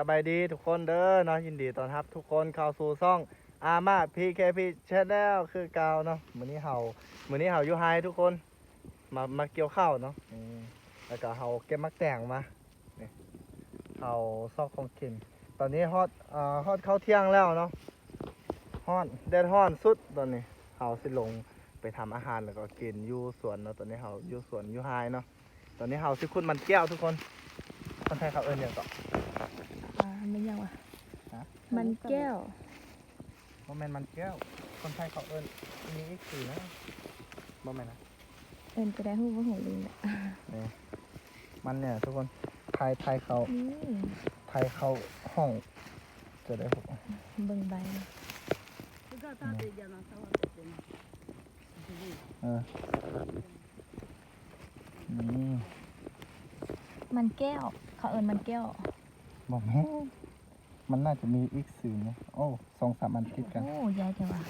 สบายดีทุกคนเด้อเนาะยินดีต้อนรับ ทุกคนเข้าสู่ซ่องอามาพีเคพีชแนลคือเก่าเนาะมื้อนี้เฮามื้อนี้เฮาอยู่ไฮทุกคน มามาเกี่ยวข้าวเนาะอืมแล้วก็เฮาเก็บมักแต่งมานี่เฮาซอกของกิน ตอนนี้ฮอดอ่าฮอดเข้าวเที่ยงแล้วเนาะฮอดแดดฮ้อนสุดตอนนี้เฮาสิลงไปทำอาหารแล้วก็กินอยู่สวนเนาะตอนนี้เฮาอยู่สวนอยู่ไฮเนาะตอนนี้เฮาสิขุดมันแก้วทุกคนคนไทยเขาเอิ้นหยังก็อ่า มันยังวะฮะมันแก้วบ่แม่นมันแก้ว คนไทยเขาเอิ้นมีอีกสีนะบ่แม่นนะเอ็นก็ได้หูว่าหูลิงแหละนี่มันเนี่ยทุกคนไทยไทยเขาอืมไทยเขาห้องจะได้พบเบิ่งใบเออนี่มันแก้ว เขาเอินมันแก้ว บอกแม่น มันน่าจะมีอีกสีนะโอ้สองสามอันติดกัน โอ้ยายแต่ว่า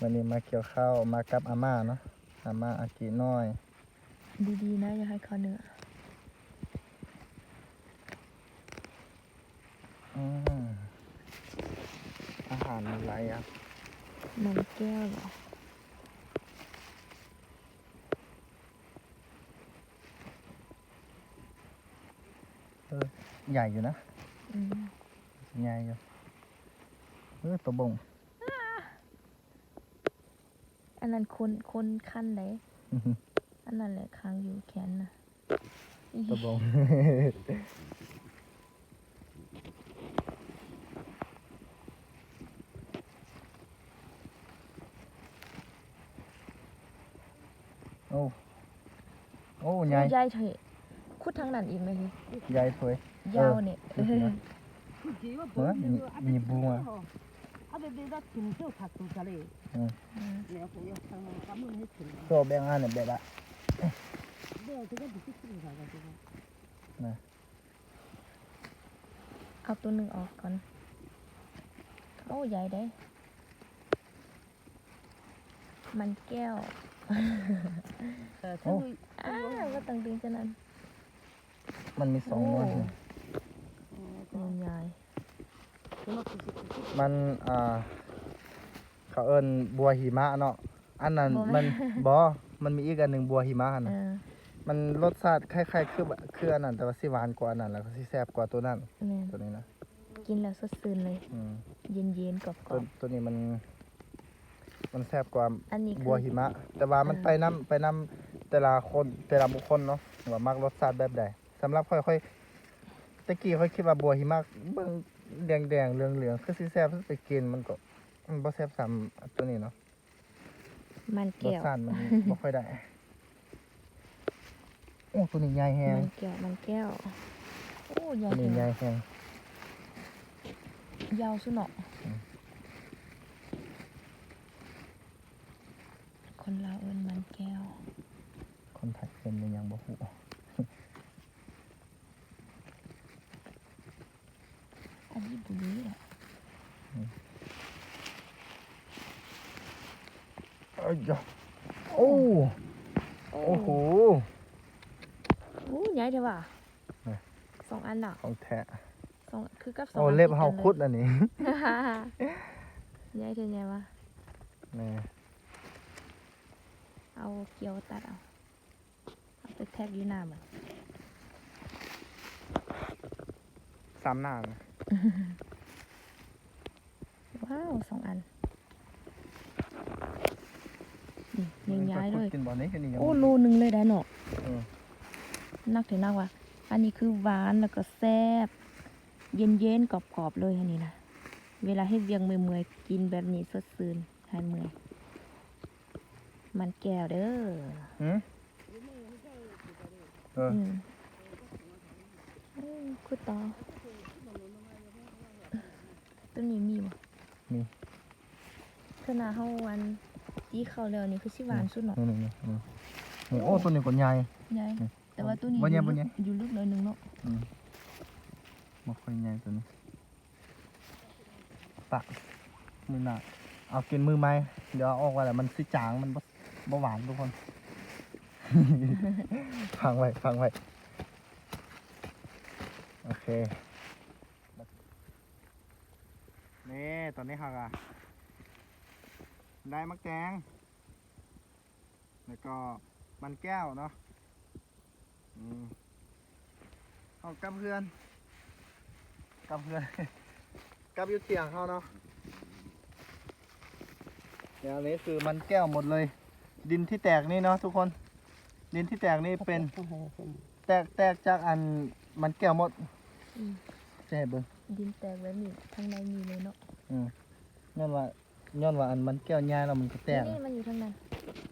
วันนี้มาเกี่ยวข้าวมากับอาม่าเนาะอาม่าอากิน้อย ดีๆนะอย่าให้เขาเนื้ออืมอาหารมันหลายอย่างมันแก้วเหรอ ใหญ่อยู่นะอืมใหญ่อยู่เออตัวบงอันนั้นคนคนคันไหนอันนั้นแหละค้างอยู่แขนนะอีตัวบงโอ้ โอ้ใหญ่ยายเถอะคุดทางนั้นอีกไหมพี่ใหญ่ถวย ยาวเนี่ยเออเออมีมีบัวอืมโซแบงอันเนี่ยแบบละเอาตัวหนึ่งออกก่อนโอ้ใหญ่ได้มันแก้วอ้าวก็ต้องดึงจะนั้น มันมีสองหนวด โอ้นี่ใหญ่มันอ่าเขาเอิ้นบัวหิมะเนาะอันนั้นมันบอมันมีอีกอันหนึ่งบัวหิมะเอนะอมันรสชาติคล้ายๆคือแบบคืออันนั้นแต่ว่าสิหวานกว่าอันนั้นแล้วก็สิแซ่บกว่าตัวนั้นเนี่ยตัวนี้นะกินแล้วสดชื่นเลย อืมเย็นเย็นๆกรอบกรตัวอบตัวนี้มัน มันแซ่บกว่าอันนี้คือบัวหิมะ แต่ว่ามันเออไปน้ำไปน้ำแต่ละคนแต่ละบุคคลเนาะว่ามักรสชาติแบบใดสำหรับค่อยค่อย ตะกี้ค่อยคิดว่าบัวหิมะเบิ่งแดงแดงๆเหลืองเหลืองๆคือสิแซ่บไปกินมันก็มันบ่แซ่บซ้ำตัวนี้เนาะมันรสแก้วชาติมันบ่ค่อยได้ โอ้ตัวนี้ใหญ่แฮงมันแก้วมันแก้ว โอ้ใหญ่ตัวนี้ใหญ่จังแฮงยาวสุดเนาะอืมคนลาวเอิ้นมันแก้ว คนไทยเป็นมันยังบ่ฮู้ อันนี้บุรีอะ เอ้ยยะโอ้โอ้โหโอ้ใหญ่เท่าว่าเนี่ย สองอันน่ะของแท้สองคือกับสองโอ้นเล็บติเฮากันลยคุดอันนี้ใหญ่เท่าใหญ่วะนี่ เอาเกียวตัดเอาเอาไปแทกอยู่หน้ามันซ้ำหน้านะว้าวสองอันนี่ ยังย้ายเลยกินบ่อนี้แค่นี้ยังโอ้โลหนึงเลยได้เนาะอืมนักถึงนักว่ะอันนี้คือหวานแล้วก็แซ่บเย็นเย็นๆกรอบๆเลยอันนี้นะเวลาให้เวียงเมื่อยๆกินแบบนี้สดชื่นหายเมื่อยมันแก้วเด้อหืมเอออืมอืมคุดต่อตัวนี้มีบ่มีขนาดเฮาวัน ที่เขาแล้วนี่คือสิหวานสุดเนาะนี่นี่นี่นี่นี่โอ้ตัวนี้ก็ใหญ่ใหญ่อืมแต่ว่าตัวนี้บ่ใหญ่อยู่บ่ลึใหญ่กอยู่ลึกหน่อยหนึงเนาะอืมบ่ค่อยใหญ่ตัวนี้ปะมือหน้าเอากินมือไหมเดี๋ยวเอาออกว่าแหละมันสิจางมันบ่บ่หวานทุกคนฟังไว้ฟังไว้โอเคนี่ตอนนี้หักอะ ได้มะแกงแล้วก็มันแก้วเนาะอืมเอากับเพื่อนกับเพื่อนกับอยุเตียงเขาเนาะเดี๋ยวอันนี้คือมันแก้วหมดเลย ดินที่แตกนี่เนาะทุกคน ดินที่แตกนี่เป็น แตกแตกจากอันมันแก้วหมดอืมใช่เบิ้งดินแตกแบบนี้ข้างในมีเลยเนาะอืมย้อนว่า ย้อนว่าอันมันแก้วใหญ่แล้วมันก็แตกนี่มันอยู่ทางนั้น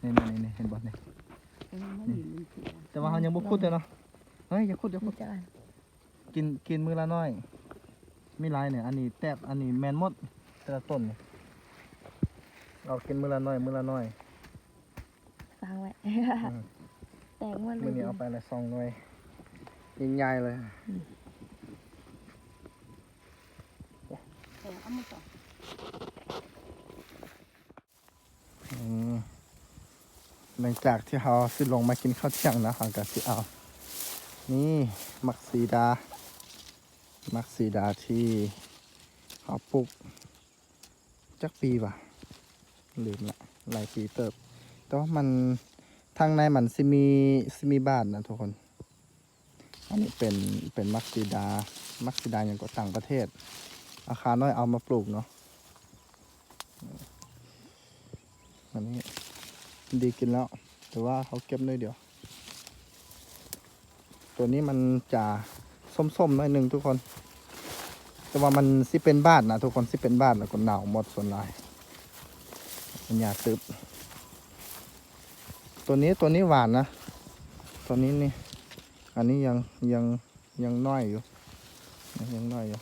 นี่นี่นี่เห็นบ่นี่แต่ว่าเขายังบ่ขุดเลยเนาะเฮ้ยอย่าขุดอย่าขุมีดจักอันกินกินมือละน้อยมีหลายเนี่ยอันนี้แตบอันนี้แมนหมดแต่ละต้นนี่เรากินมือละน้อยมือละน้อยฟังไว้อืมแตกหมดเลมือยนี้เอาไปละสองหน่วยใหญ่ๆเลยอื หลังจากที่เราสิลงมากินข้าวเที่ยงนะเราก็สิเอา นี่มักซีดา มักซีดาที่เขาปลูกจักปีป่ะลืมละหลายปีเติบ แต่ว่ามันทางในมันซิมีซิมีบ้านนะทุกคน อันนี้เป็นเป็นมักซีดา มักซีดาอย่างก็ต่างประเทศ อาคารน้อยเอามาปลูกเนาะอันนี้ ดีกินแล้ว แต่ว่าเขาเก็บน้อยเดียว ตัวนี้มันจะส้มๆหน่อยหนึ่งทุกคน แต่ว่ามันสิเป็นบ้านนะทุกคนสิเป็นบ้านแล้วก็หนาวหมดส่วนลายมันอยากซึบตัวนี้ตัวนี้หวานนะ ตัวนี้นี่ อันนี้ยังยังยังน้อยอยู่ ยังน้อยอยู่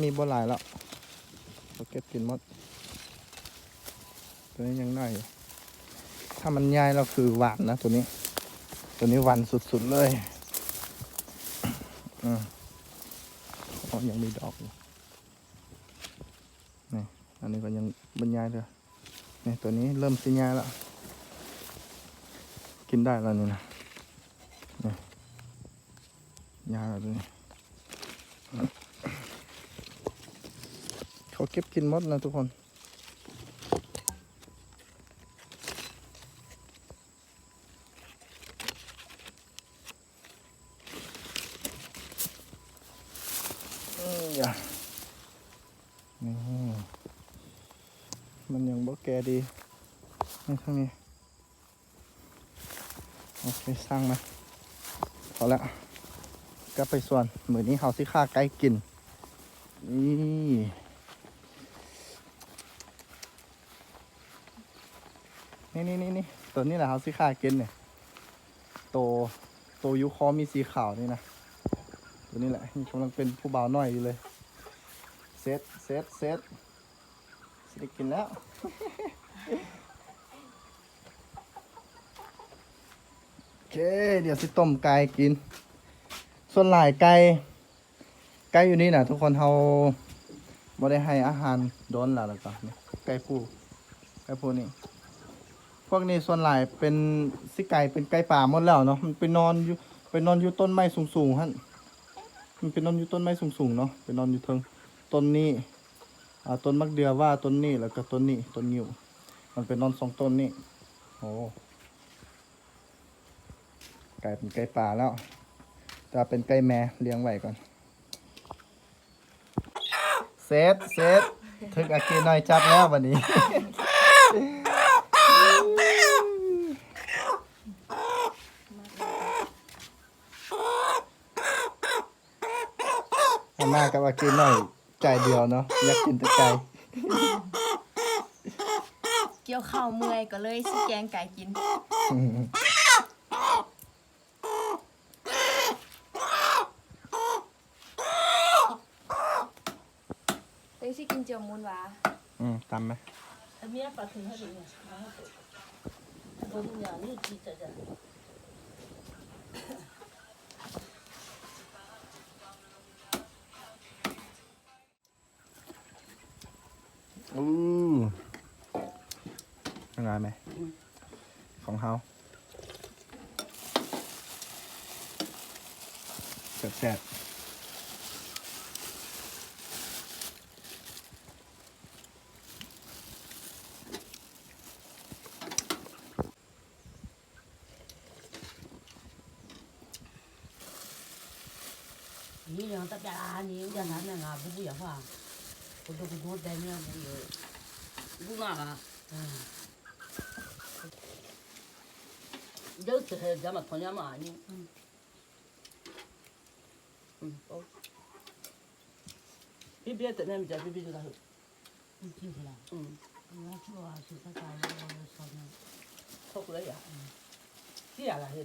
มีบ่หลายแล้วเราเก็บกินหมด ตัวนี้ยังน้อยอยู่ ถ้ามันใหญ่เราคือหวานนะตัวนี้ ตัวนี้หวานสุดๆเลยอืมอ๋อยังมีดอกอยู่นี่อันนี้ก็ยังบรรยายเลยนี่ตัวนี้เริ่มสิยายแล้ว กินได้แล้วนี่นะนี่ยายแล้วตัวนี้เขาเก็บกินหมดนะทุกคน อืมอย่านี่ มันยังบ่แก่ดีนี่ทางนี้โอเคสร้างมาพอแล้วกลับไปส่วนมือนี้เฮาสิฆ่าไก่กิน นี่นี่นี่นี่นี่ตัวนี้แหละเฮาสิฆ่ากินเนี่ยโตโตยูคอมีสีขาวนี่นะตัวนี้แหละกำลังเป็นผู้บ่าวน้อยอยู่เลยเซตเซตเซต ได้กินแล้ว โอเค เดี๋ยวสิต้มไก่กิน ส่วนหลายไก่ ไก่อยู่นี่นะทุกคนเขาบ่ได้ให้อาหารโดนแล้วแล้วก็ไก่ผู้ไก่ผู้นี่ พวกนี้ส่วนหลายเป็นสิไก่เป็นไก่ป่าหมดแล้วเนาะ มันไปนอนอยู่ไปนอนอยู่ต้นไม้สูงๆหั่นมันเป็นนอนอยู่ต้นไม้สูงๆเนาะเป็นนอนอยู่เทิงต้นนี้อ่ ต้นมักเดือว่าต้นนี้แล้วก็ต้นนี้ต้นงิ้วมันเป็นนอนสองต้นนี้โอ้กลายเป็นไก่ป่าแล้วจะเป็นไก่แม่เลี้ยงไว้ก่อนเซตเซตถึงอากีน้อยจับแล้ววันนี้มากับอากีน้อย ใจเดียวเนาะอยากกินแต่ไก่เกี่ยวข้าวเมื่อยก็เลยสิแกงไก่กินเต้สิกินเจียวมูนหวาอืมตำไหม Amir pas kena hari ni. Baru ni ni kita dah. อู้น่ารักไหม ของเขาแซ่บแซ่บ你让大家，你让他们啊，不不要า。 我都给多带面没有，不那啥，嗯，要吃还咱们同学们啊，你，嗯，嗯，好，别别在那边叫，别别就那说，你听出来？嗯。我主要是在家里烧点，烧过来呀。嗯。这样了，还有